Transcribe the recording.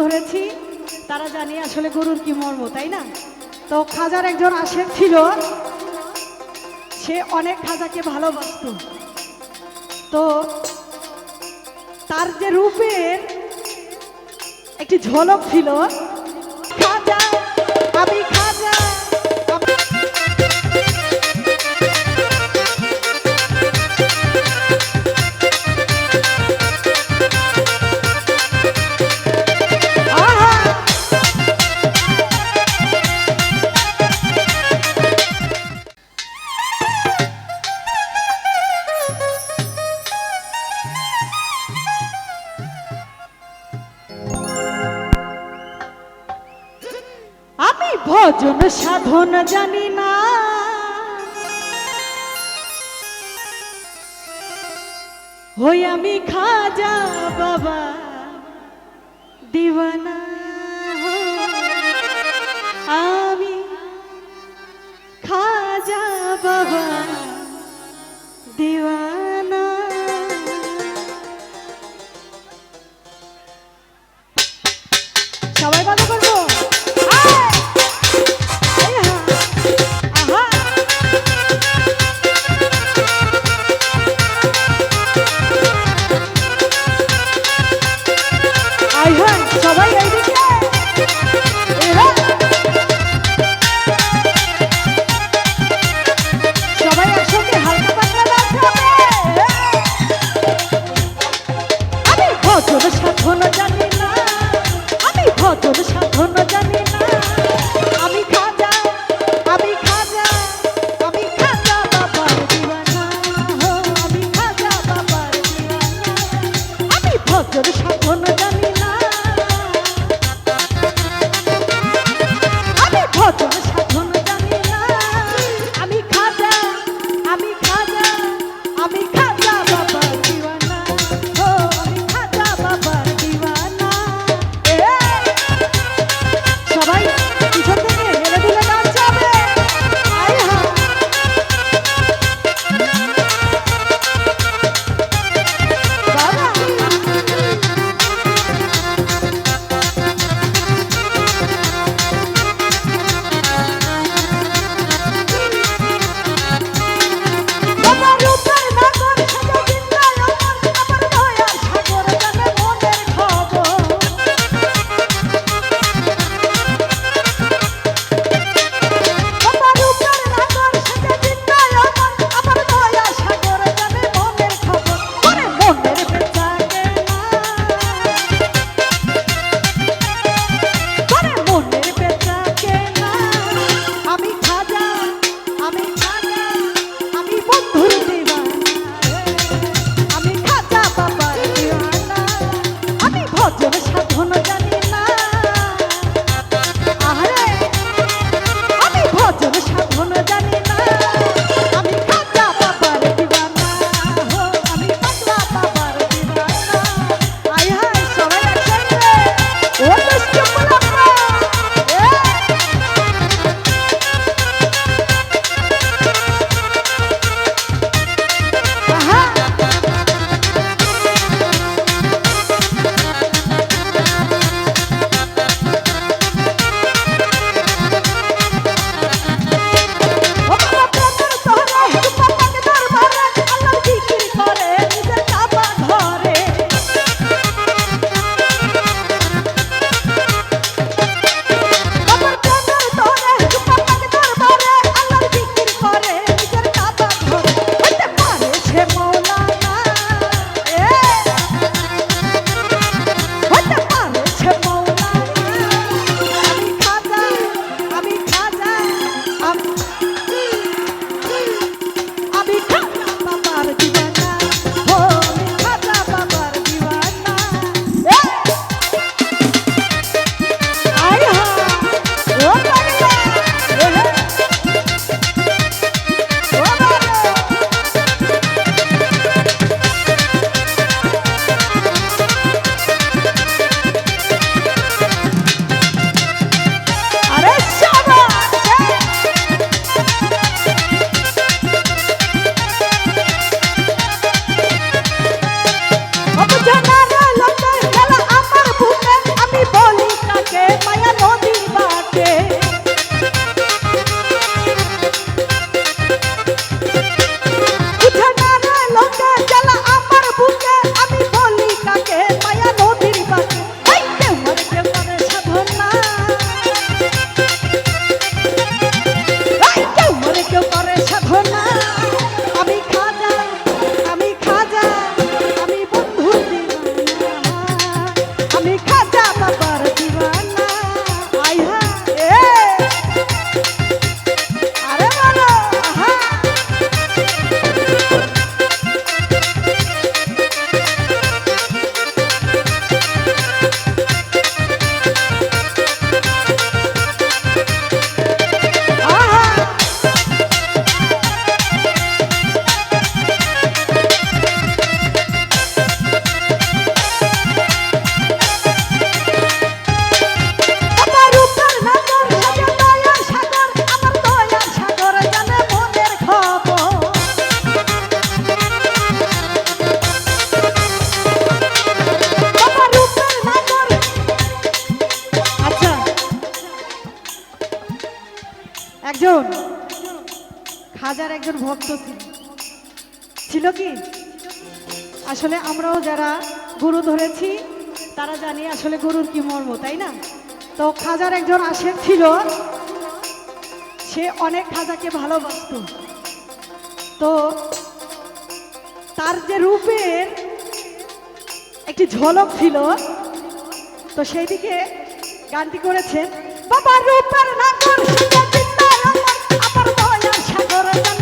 ধরেছি, তারা জানি আসলে গরুর কি মর্ম, তাই না? তো খাজার একজন আসে ছিল, সে অনেক খাজাকে ভালোবাসত। তো তার যে রূপের একটি ঝলক ছিল সাধন জানি না। হই আমি খাজা বাবা দিবানা আমি খাজা বাবা দিওয়া ¡Ayúdame! খাজার একজন ভক্ত ছিল। কি? আসলে আমরাও যারা গুরু ধরেছি, তারা জানি আসলে গুরুর কি মর্ম, তাই না? তো খাজার একজন আশেক ছিল, সে অনেক খাজাকে ভালোবাসত। তো তার যে রূপের একটি ঝলক ছিল, তো সেই দিকে গানটি করেছেন, বাবা রূপের সাগর